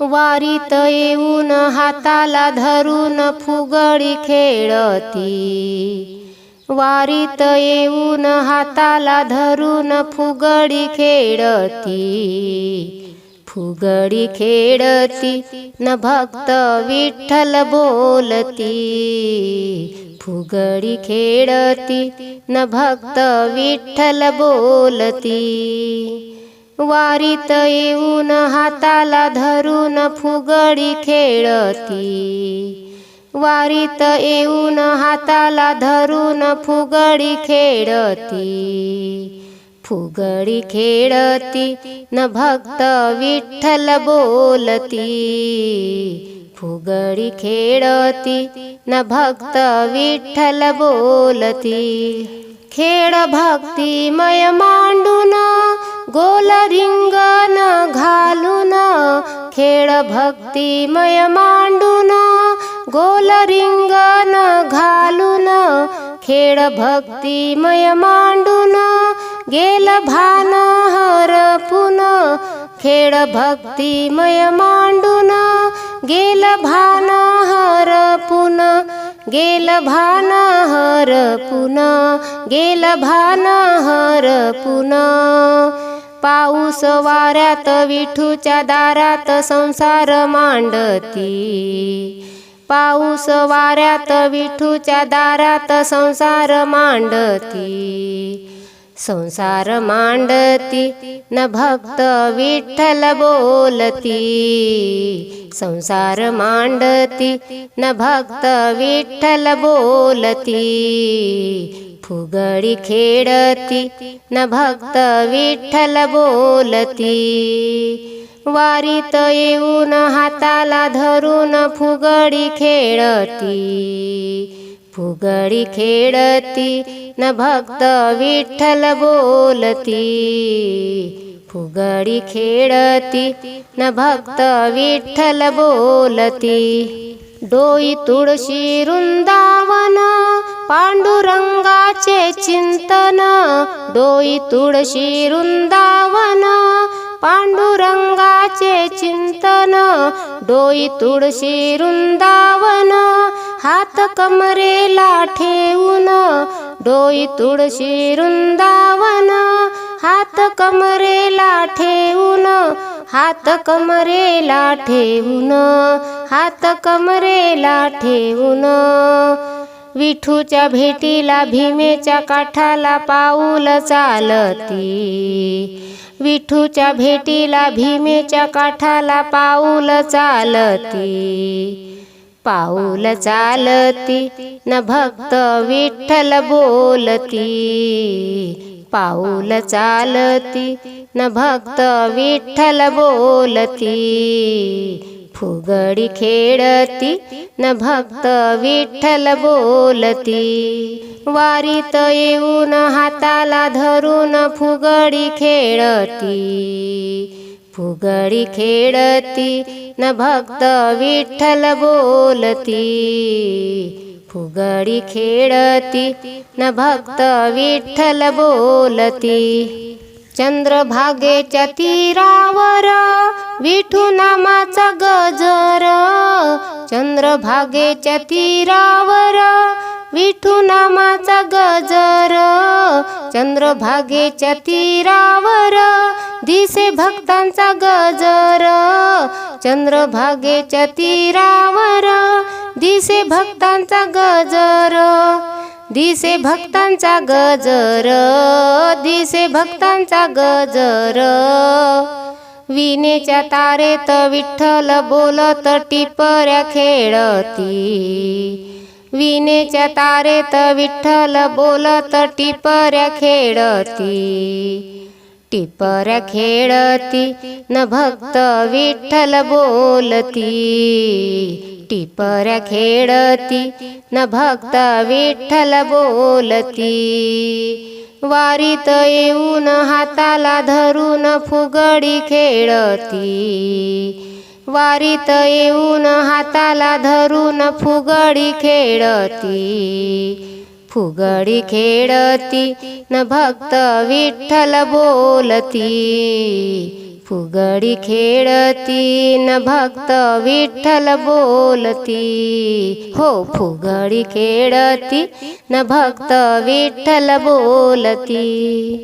वारीत येऊन हाताला धरून फुगडी खेळती. वारीत येऊन हाताला धरून फुगडी खेळती. फुगडी खेळती न भक्त विठ्ठल बोलती. फुगडी खेळती न भक्त विठ्ठल बोलती. वारीत येऊन हाताला धरून फुगडी खेळती. वारीत येऊन हाताला धरून फुगडी खेळती. फुगडी खेळती न भक्त विठ्ठल बोलती. फुगडी खेळती न भक्त विठ्ठल बोलती. खेळ भक्तिमय मांडून गोल रिंगण घालून खेळ भक्तिमय मांडून गोल रिंगण घालून खेळ भक्तिमय मांडून गेल भान हरपून खेळ भक्तिमय मांडून गेल भान हरपून गेल भान हरपून गेल भान हरपून. पाऊस वाऱ्यात विठूच्या दारात संसार मांडती. पाऊस वाऱ्यात विठूच्या दारात संसार मांडती. संसार मांडती न भक्त विठ्ठल बोलती. संसार मांडती न भक्त विठ्ठल बोलती. फुगडी खेळती न भक्त विठ्ठल बोलती. वारीत येऊन हाताला धरून फुगडी खेळती फुगडी खेळती न भक्त विठ्ठल बोलती. फुगडी खेळती न भक्त विठ्ठल बोलती. डोई तुळशी वृंदावन पांडुरंगाचे चिंतन डोई तुळशी वृंदावन. पांडुरंगाचे चिंतन डोई तुळशी वृंदावन. हात कमरेला ठेवून डोई तुळशी वृंदावन. हात कमरेला ठेवून हात कमरेला ठेवून हात कमरेला ठेवून. विठूच्या भेटीला भीमेच्या काठाला पाऊल चालती. विठूच्या भेटीला भीमेच्या काठाला पाऊल चालती. पाऊल चालती न भक्त विठ्ठल बोलती. पाऊल चालती न भक्त विठ्ठल बोलती. फुगडी खेळती न भक्त विठ्ठल बोलती. वारीत येऊन हाताला धरून फुगडी खेळती फुगडी खेळती न भक्त विठ्ठल बोलती. फुगडी खेळती न भक्त विठ्ठल बोलती. चंद्रभागेच्या तीरावर विठू नामाचा गजर चंद्रभागेच्या तीरावर. विठू नामाचा गजर चंद्रभागेच्या तीरावर. दिसे भक्तांचा गजर चंद्रभागेच्या तीरावर. दिसे भक्तांचा गजर दिसे भक्तांचा गजर दिसे भक्तांचा गजर. विनेच्या तारेत विठ्ठल बोलत टिपऱ्या खेळती. विनेच्या तारेत विठ्ठल बोलत टिपऱ्या खेळती. टिपऱ्या खेळती न भक्त विठ्ठल बोलती. टिपऱ्या खेळती न भक्त विठ्ठल बोलती. वारीत येऊन हाताला धरून फुगडी खेळती. वारीत येऊन हाताला धरून फुगडी खेळती. फुगडी खेळती न भक्त विठ्ठल बोलती. फुगडी खेळती न भक्त विठ्ठल बोलती. हो फुगडी खेळती न भक्त विठ्ठल बोलती.